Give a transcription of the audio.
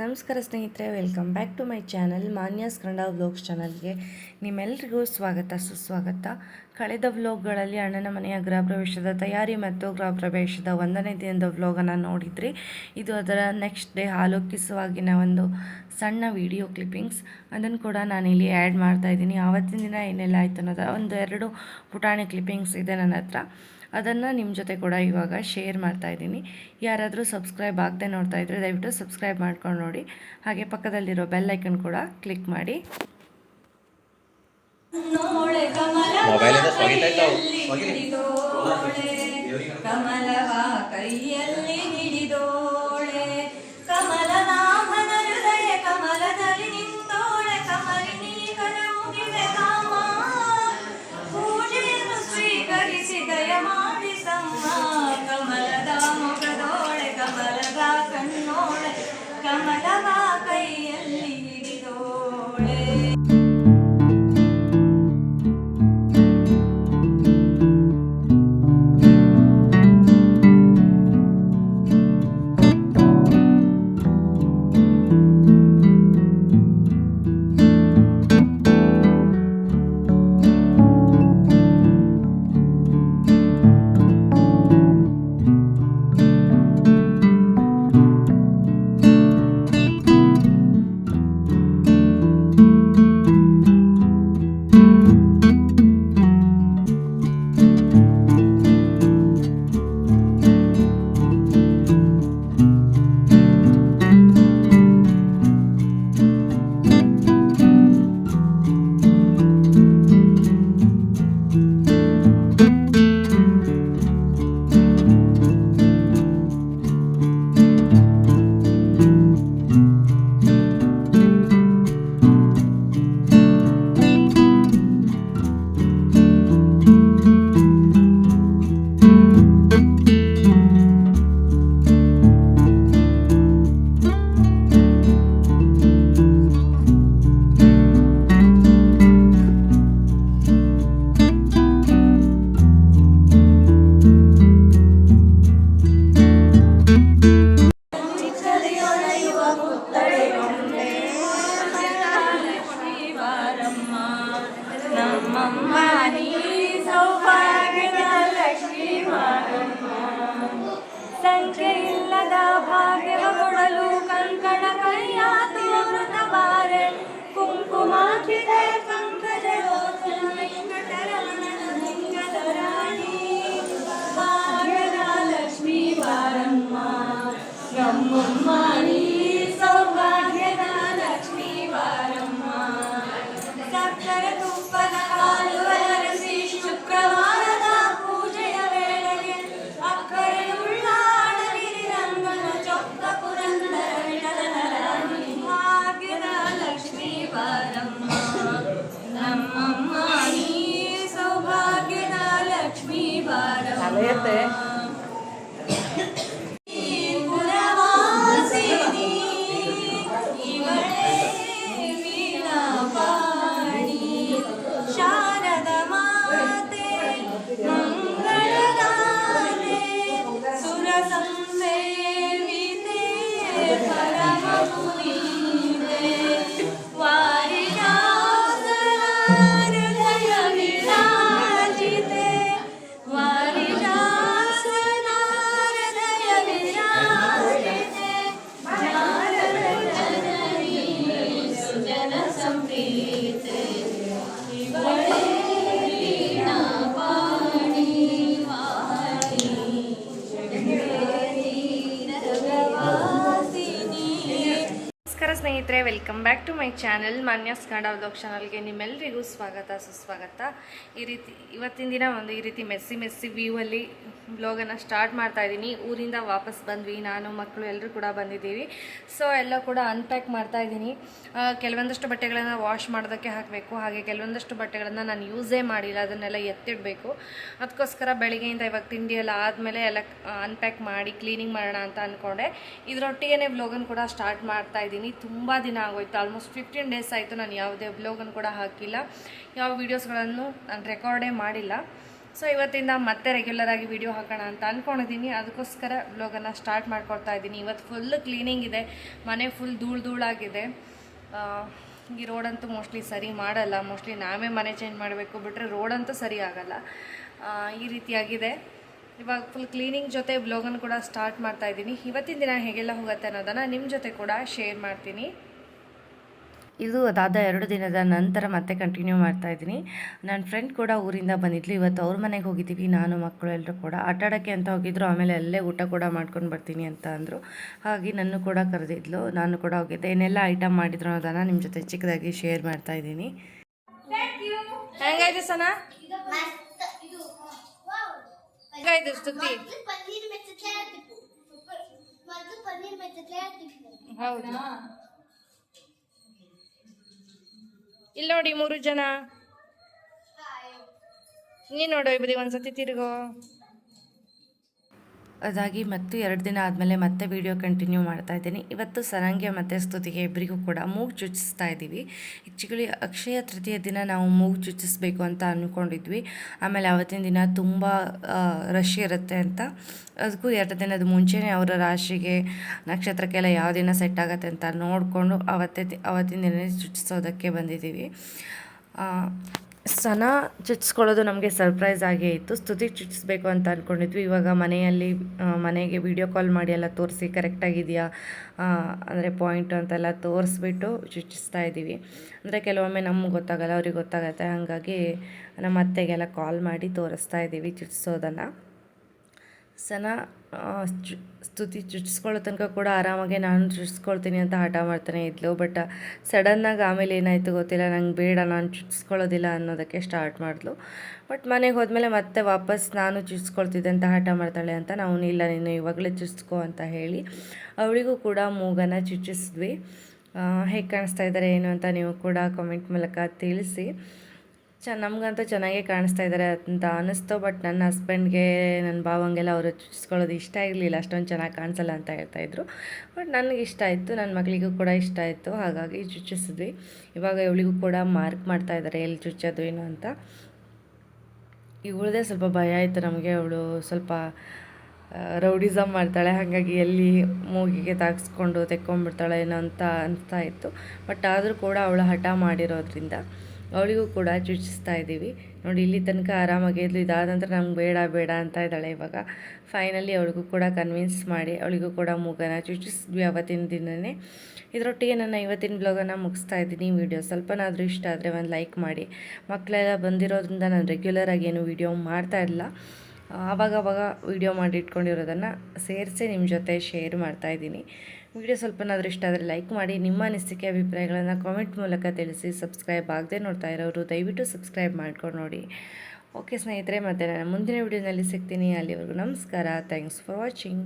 ನಮಸ್ಕಾರ ಸ್ನೇಹಿತರೆ welcome back to my channel Manya's Kannada vlogs ಚಾನಲ್ಗೆ ನಿಮ್ಮೆಲ್ಲರಿಗೂ ಸ್ವಾಗತ, ಸುಸ್ವಾಗತ. ಕಳೆದ ವ್ಲಾಗ್ಗಳಲ್ಲಿ ಅಣ್ಣನ ಮನೆಯ ಗೃಹ ಪ್ರವೇಶದ ತಯಾರಿ ಮತ್ತು ಗೃಹ ಪ್ರವೇಶದ ಒಂದನೇ ದಿನದ ವ್ಲಾಗನ್ನು ನೋಡಿದ್ರಿ. ಇದು ಅದರ ನೆಕ್ಸ್ಟ್ ಡೇ ಆಲೋಕಿಸುವಾಗಿನ ಒಂದು ಸಣ್ಣ ವಿಡಿಯೋ ಕ್ಲಿಪ್ಪಿಂಗ್ಸ್ ಅದನ್ನು ಕೂಡ ನಾನಿಲ್ಲಿ ಆ್ಯಡ್ ಮಾಡ್ತಾ ಇದ್ದೀನಿ. ಆವತ್ತಿನ ದಿನ ಏನೆಲ್ಲ ಆಯಿತು ಅನ್ನೋದು ಒಂದು ಎರಡು ಪುಟಾಣಿ ಕ್ಲಿಪ್ಪಿಂಗ್ಸ್ ಇದೆ ನನ್ನ ಹತ್ರ. ಅದನ್ನು ನಿಮ್ಮ ಜೊತೆ ಕೂಡ ಇವಾಗ ಶೇರ್ ಮಾಡ್ತಾ ಇದ್ದೀನಿ. ಯಾರಾದರೂ ಸಬ್ಸ್ಕ್ರೈಬ್ ಆಗದೆ ನೋಡ್ತಾ ಇದ್ದರೆ ದಯವಿಟ್ಟು ಸಬ್ಸ್ಕ್ರೈಬ್ ಮಾಡ್ಕೊಂಡು ನೋಡಿ. ಹಾಗೆ ಪಕ್ಕದಲ್ಲಿರೋ ಬೆಲ್ ಐಕನ್ ಕೂಡ ಕ್ಲಿಕ್ ಮಾಡಿ. ಕಮಲವ ಕೈಯಲ್ಲಿ ಹಿಡಿದೋಳೆ ಸಂಖ್ಯೆ ಇಲ್ಲದ ಬಾರಮ್ಮ ಪುರವಾಸಿನಿ ಇವಳೇ ಸ್ನೇಹಿತರೆ welcome back to my channel Manya's Kannada vlog ಚಾನಲ್ಗೆ ನಿಮ್ಮೆಲ್ಲರಿಗೂ ಸ್ವಾಗತ, ಸುಸ್ವಾಗತ. ಈ ರೀತಿ, ಇವತ್ತಿನ ದಿನ ಒಂದು ಈ ರೀತಿ ಮೆಸ್ಸಿ ಮೆಸ್ಸಿ ವ್ಯೂವಲ್ಲಿ ಬ್ಲಾಗನ್ನು ಸ್ಟಾರ್ಟ್ ಮಾಡ್ತಾ ಇದ್ದೀನಿ. ಊರಿಂದ ವಾಪಸ್ ಬಂದ್ವಿ. ನಾನು, ಮಕ್ಕಳು ಎಲ್ಲರೂ ಕೂಡ ಬಂದಿದ್ದೀವಿ. ಸೊ ಎಲ್ಲ ಕೂಡ ಅನ್ಪ್ಯಾಕ್ ಮಾಡ್ತಾ ಇದ್ದೀನಿ. ಕೆಲವೊಂದಷ್ಟು ಬಟ್ಟೆಗಳನ್ನು ವಾಶ್ ಮಾಡೋದಕ್ಕೆ ಹಾಕಬೇಕು. ಹಾಗೆ ಕೆಲವೊಂದಷ್ಟು ಬಟ್ಟೆಗಳನ್ನು ನಾನು ಯೂಸೇ ಮಾಡಿಲ್ಲ. ಅದನ್ನೆಲ್ಲ ಎತ್ತಿಡಬೇಕು. ಅದಕ್ಕೋಸ್ಕರ ಬೆಳಿಗ್ಗೆಯಿಂದ ಇವಾಗ ತಿಂಡಿ ಎಲ್ಲ ಆದಮೇಲೆ ಎಲ್ಲ ಅನ್ಪ್ಯಾಕ್ ಮಾಡಿ ಕ್ಲೀನಿಂಗ್ ಮಾಡೋಣ ಅಂತ ಅಂದ್ಕೊಂಡೆ ಇದರೊಟ್ಟಿಗೆ ವ್ಲೋಗನ್ ಕೂಡ ಸ್ಟಾರ್ಟ್ ಮಾಡ್ತಾ ಇದ್ದೀನಿ. ತುಂಬ ದಿನ ಆಗೋಯ್ತು. ಆಲ್ಮೋಸ್ಟ್ ಫಿಫ್ಟೀನ್ ಡೇಸ್ ಆಯಿತು. ನಾನು ಯಾವುದೇ ವ್ಲೋಗನ್ ಕೂಡ ಹಾಕಿಲ್ಲ. ಯಾವ ವೀಡಿಯೋಸ್ಗಳನ್ನು ನಾನು ರೆಕಾರ್ಡೇ ಮಾಡಿಲ್ಲ. ಸೊ ಇವತ್ತಿಂದ ಮತ್ತೆ ರೆಗ್ಯುಲರ್ ಆಗಿ ವಿಡಿಯೋ ಹಾಕೋಣ ಅಂತ ಅಂದ್ಕೊಂಡಿದ್ದೀನಿ ಅದಕ್ಕೋಸ್ಕರ ಬ್ಲಾಗನ್ನು ಸ್ಟಾರ್ಟ್ ಮಾಡ್ಕೊಳ್ತಾ ಇದ್ದೀನಿ ಇವತ್ತು ಫುಲ್ ಕ್ಲೀನಿಂಗ್ ಇದೆ. ಮನೆ ಫುಲ್ ಧೂಳು ಧೂಳಾಗಿದೆ ಈ ರೋಡಂತೂ ಮೋಸ್ಟ್ಲಿ ಸರಿ ಮಾಡಲ್ಲ. ಮೋಸ್ಟ್ಲಿ ನಾವೇ ಮನೆ ಚೇಂಜ್ ಮಾಡಬೇಕು. ಬಿಟ್ಟರೆ ರೋಡಂತೂ ಸರಿ ಆಗಲ್ಲ. ಈ ರೀತಿಯಾಗಿದೆ. ಇವಾಗ ಫುಲ್ ಕ್ಲೀನಿಂಗ್ ಜೊತೆ ಬ್ಲಾಗನ್ನು ಕೂಡ ಸ್ಟಾರ್ಟ್ ಮಾಡ್ತಾ ಇದ್ದೀನಿ ಇವತ್ತಿನ ದಿನ ಹೇಗೆಲ್ಲ ಹೋಗುತ್ತೆ ಅನ್ನೋದನ್ನು ನಿಮ್ಮ ಜೊತೆ ಕೂಡ ಶೇರ್ ಮಾಡ್ತೀನಿ. ಇದು ಅದಾದ ಎರಡು ದಿನದ ನಂತರ ಮತ್ತೆ ಕಂಟಿನ್ಯೂ ಮಾಡ್ತಾ ಇದ್ದೀನಿ. ನನ್ನ ಫ್ರೆಂಡ್ ಕೂಡ ಊರಿಂದ ಬಂದಿದ್ಲು. ಇವತ್ತು ಅವ್ರ ಮನೆಗೆ ಹೋಗಿದ್ದೀವಿ. ನಾನು ಮಕ್ಕಳು ಎಲ್ಲರೂ ಕೂಡ. ಆಟಾಡೋಕ್ಕೆ ಅಂತ ಹೋಗಿದ್ರು. ಆಮೇಲೆ ಅಲ್ಲೇ ಊಟ ಕೂಡ ಮಾಡ್ಕೊಂಡು ಬರ್ತೀನಿ ಅಂತ ಅಂದರು. ಹಾಗೆ ನನ್ನ ಕೂಡ ಕರೆದಿದ್ಲು. ನಾನು ಕೂಡ ಹೋಗಿದ್ದೆ. ಏನೆಲ್ಲ ಐಟಮ್ ಮಾಡಿದ್ರು ಅನ್ನೋದನ್ನು ನಿಮ್ಮ ಜೊತೆ ಚಿಕ್ಕದಾಗಿ ಶೇರ್ ಮಾಡ್ತಾ ಇದ್ದೀನಿ. ಹೆಂಗಾಯ್ತು ಸನ? ಹೆಂಗಾಯ್ತು ಸ್ತುತಿ ಹೌದು. ಇಲ್ಲಿ ನೋಡಿ ಮೂರು ಜನ. ನೀನ್ ನೋಡೋ ಈ ಬದಿ ಒಂದ್ಸತಿ ತಿರುಗೋ. ಅದಾಗಿ ಮತ್ತು ಎರಡು ದಿನ ಆದಮೇಲೆ ಮತ್ತೆ ವಿಡಿಯೋ ಕಂಟಿನ್ಯೂ ಮಾಡ್ತಾ ಇದ್ದೀನಿ. ಇವತ್ತು ಸರಂಗೆ ಮತ್ತು ಸ್ತುತಿಗೆ ಇಬ್ಬರಿಗೂ ಕೂಡ ಮೂಗು ಚುಚ್ಚಿಸ್ತಾ ಇದ್ದೀವಿ. ಆ್ಯಕ್ಚುಲಿ ಅಕ್ಷಯ ತೃತೀಯ ದಿನ ನಾವು ಮೂಗು ಚುಚ್ಚಿಸ್ಬೇಕು ಅಂತ ಅಂದ್ಕೊಂಡಿದ್ವಿ. ಆಮೇಲೆ ಅವತ್ತಿನ ದಿನ ತುಂಬ ರಶ್ ಇರುತ್ತೆ ಅಂತ. ಅದಕ್ಕೂ ಎರಡು ದಿನದ ಮುಂಚೆನೇ ಅವರ ರಾಶಿಗೆ ನಕ್ಷತ್ರಕ್ಕೆಲ್ಲ ಯಾವ ದಿನ ಸೆಟ್ ಆಗುತ್ತೆ ಅಂತ ನೋಡಿಕೊಂಡು ಅವತ್ತೇ ಅವತ್ತಿನ ದಿನ ಚುಚ್ಚಿಸೋದಕ್ಕೆ ಬಂದಿದ್ದೀವಿ. ಸನ ಚುಚ್ಸ್ಕೊಳ್ಳೋದು ನಮಗೆ ಸರ್ಪ್ರೈಸ್ ಆಗೇ ಇತ್ತು. ಸ್ತುತಿ ಚುಚ್ಚಿಸ್ಬೇಕು ಅಂತ ಅಂದ್ಕೊಂಡಿದ್ವಿ ಇವಾಗ ಮನೆಯಲ್ಲಿ ಮನೆಗೆ ವಿಡಿಯೋ ಕಾಲ್ ಮಾಡಿ ಎಲ್ಲ ತೋರಿಸಿ ಕರೆಕ್ಟಾಗಿದೆಯಾ ಅಂದರೆ ಪಾಯಿಂಟ್ ಅಂತೆಲ್ಲ ತೋರಿಸ್ಬಿಟ್ಟು ಚುಚ್ಚಿಸ್ತಾ ಇದ್ದೀವಿ. ಅಂದರೆ ಕೆಲವೊಮ್ಮೆ ನಮ್ಗೆ ಗೊತ್ತಾಗಲ್ಲ, ಅವ್ರಿಗೆ ಗೊತ್ತಾಗತ್ತೆ. ಹಾಗಾಗಿ ನಮ್ಮ ಅತ್ತೆಗೆಲ್ಲ ಕಾಲ್ ಮಾಡಿ ತೋರಿಸ್ತಾ ಇದ್ದೀವಿ ಚುಚ್ಚಿಸೋದನ್ನು ಸನ ಸ್ತುತಿ ಚುಚ್ಚಿಸ್ಕೊಳ್ಳೋ ತನಕ ಕೂಡ ಆರಾಮಾಗಿ ನಾನು ಚುಚ್ಚಿಸ್ಕೊಳ್ತೀನಿ ಅಂತ ಹಠ ಮಾಡ್ತಾನೆ ಇದ್ಲು. ಬಟ್ ಸಡನ್ನಾಗಿ ಆಮೇಲೆ ಏನಾಯಿತು ಗೊತ್ತಿಲ್ಲ. ನಂಗೆ ಬೇಡ, ನಾನು ಚುಚ್ಚಿಸ್ಕೊಳ್ಳೋದಿಲ್ಲ ಅನ್ನೋದಕ್ಕೆ ಸ್ಟಾರ್ಟ್ ಮಾಡಿದ್ಲು. ಬಟ್ ಮನೆಗೆ ಹೋದ್ಮೇಲೆ ಮತ್ತೆ ವಾಪಸ್ ನಾನು ಚುಚ್ಚಿಸ್ಕೊಳ್ತಿದ್ದೆ ಅಂತ ಹಠ ಮಾಡ್ತಾಳೆ ಅಂತ ನಾವು ಇಲ್ಲ, ನೀನು ಇವಾಗಲೇ ಚುಚ್ಚಿಸ್ಕೊ ಅಂತ ಹೇಳಿ ಅವಳಿಗೂ ಕೂಡ ಮೂಗನ ಚುಚ್ಚಿಸಿದ್ವಿ. ಹೇಗೆ ಕಾಣಿಸ್ತಾ ಇದ್ದಾರೆ ಏನು ಅಂತ ನೀವು ಕೂಡ ಕಾಮೆಂಟ್ ಮೂಲಕ ತಿಳಿಸಿ. ಚ ನಮಗಂತೂ ಚೆನ್ನಾಗೇ ಕಾಣಿಸ್ತಾ ಇದ್ದಾರೆ ಅಂತ ಅನ್ನಿಸ್ತು ಬಟ್ ನನ್ನ ಹಸ್ಬೆಂಡ್ಗೆ ನನ್ನ ಭಾವಂಗೆಲ್ಲ ಅವರು ಚುಚ್ಚಿಸ್ಕೊಳ್ಳೋದು ಇಷ್ಟ ಇರಲಿಲ್ಲ, ಅಷ್ಟೊಂದು ಚೆನ್ನಾಗಿ ಕಾಣಿಸಲ್ಲ ಅಂತ ಹೇಳ್ತಾ ಇದ್ರು. ಬಟ್ ನನಗೆ ಇಷ್ಟ ಆಯಿತು ನನ್ನ ಮಗಳಿಗೂ ಕೂಡ ಇಷ್ಟ ಆಯಿತು, ಹಾಗಾಗಿ ಚುಚ್ಚಿಸಿದ್ವಿ. ಇವಾಗ ಇವಳಿಗೂ ಕೂಡ ಮಾರ್ಕ್ ಮಾಡ್ತಾ ಇದ್ದಾರೆ ಎಲ್ಲಿ ಚುಚ್ಚೋದು ಏನು ಅಂತ. ಇವಳದೇ ಸ್ವಲ್ಪ ಭಯ ಆಯಿತು ನಮಗೆ, ಅವಳು ಸ್ವಲ್ಪ ರೌಡಿಸಮ್ ಮಾಡ್ತಾಳೆ, ಹಾಗಾಗಿ ಎಲ್ಲಿ ಮೂಗಿಗೆ ತಾಗಿಸ್ಕೊಂಡು ತೆಕ್ಕೊಂಡ್ಬಿಡ್ತಾಳೆ ಏನೋ ಅಂತ ಅನಿಸ್ತಾ ಇತ್ತು. ಬಟ್ ಆದರೂ ಕೂಡ ಅವಳು ಹಠ ಮಾಡಿರೋದ್ರಿಂದ ಅವಳಿಗೂ ಕೂಡ ಚುಚ್ಚಿಸ್ತಾ ಇದ್ದೀವಿ. ನೋಡಿ, ಇಲ್ಲಿ ತನಕ ಆರಾಮಾಗಿ ಇದ್ಲು ಇದಾದ ನಂತರ ನಮ್ಗೆ ಬೇಡ ಬೇಡ ಅಂತ ಇದ್ದಾಳೆ ಇವಾಗ. ಫೈನಲಿ ಅವಳಿಗೂ ಕೂಡ ಕನ್ವಿನ್ಸ್ ಮಾಡಿ, ಅವಳಿಗೂ ಕೂಡ ಮೂಗನ ಚುಚ್ಚಿಸಿದ್ವಿ ಅವತ್ತಿನ ದಿನವೇ ಇದರೊಟ್ಟಿಗೆ ನನ್ನ ಇವತ್ತಿನ ಬ್ಲಾಗನ್ನು ಮುಗಿಸ್ತಾ ಇದ್ದೀನಿ. ವೀಡಿಯೋ ಸ್ವಲ್ಪನಾದರೂ ಇಷ್ಟ ಆದರೆ ಒಂದು ಲೈಕ್ ಮಾಡಿ. ಮಕ್ಕಳೆಲ್ಲ ಬಂದಿರೋದ್ರಿಂದ ನಾನು ರೆಗ್ಯುಲರಾಗಿ ಏನು ವಿಡಿಯೋ ಮಾಡ್ತಾ ಇಲ್ಲ ಆವಾಗವಾಗ ವೀಡಿಯೋ ಮಾಡಿ ಇಟ್ಕೊಂಡಿರೋದನ್ನು ಸೇರಿಸಿ ನಿಮ್ಮ ಜೊತೆ ಶೇರ್ ಮಾಡ್ತಾ ಇದ್ದೀನಿ. ವಿಡಿಯೋ ಸ್ವಲ್ಪನಾದರೂ ಇಷ್ಟ ಆದರೆ ಲೈಕ್ ಮಾಡಿ, ನಿಮ್ಮ ಅನಿಸಿಕೆ, ಅಭಿಪ್ರಾಯಗಳನ್ನು ಕಾಮೆಂಟ್ ಮೂಲಕ ತಿಳಿಸಿ ಸಬ್ಸ್ಕ್ರೈಬ್ ಆಗದೆ ನೋಡ್ತಾ ಇರೋರು ದಯವಿಟ್ಟು ಸಬ್ಸ್ಕ್ರೈಬ್ ಮಾಡ್ಕೊಂಡು ನೋಡಿ. ಓಕೆ ಸ್ನೇಹಿತರೆ, ಮತ್ತು ನಾನು ಮುಂದಿನ ವಿಡಿಯೋನಲ್ಲಿ ಸಿಗ್ತೀನಿ. ಅಲ್ಲಿವರೆಗೂ ನಮಸ್ಕಾರ. Thanks for watching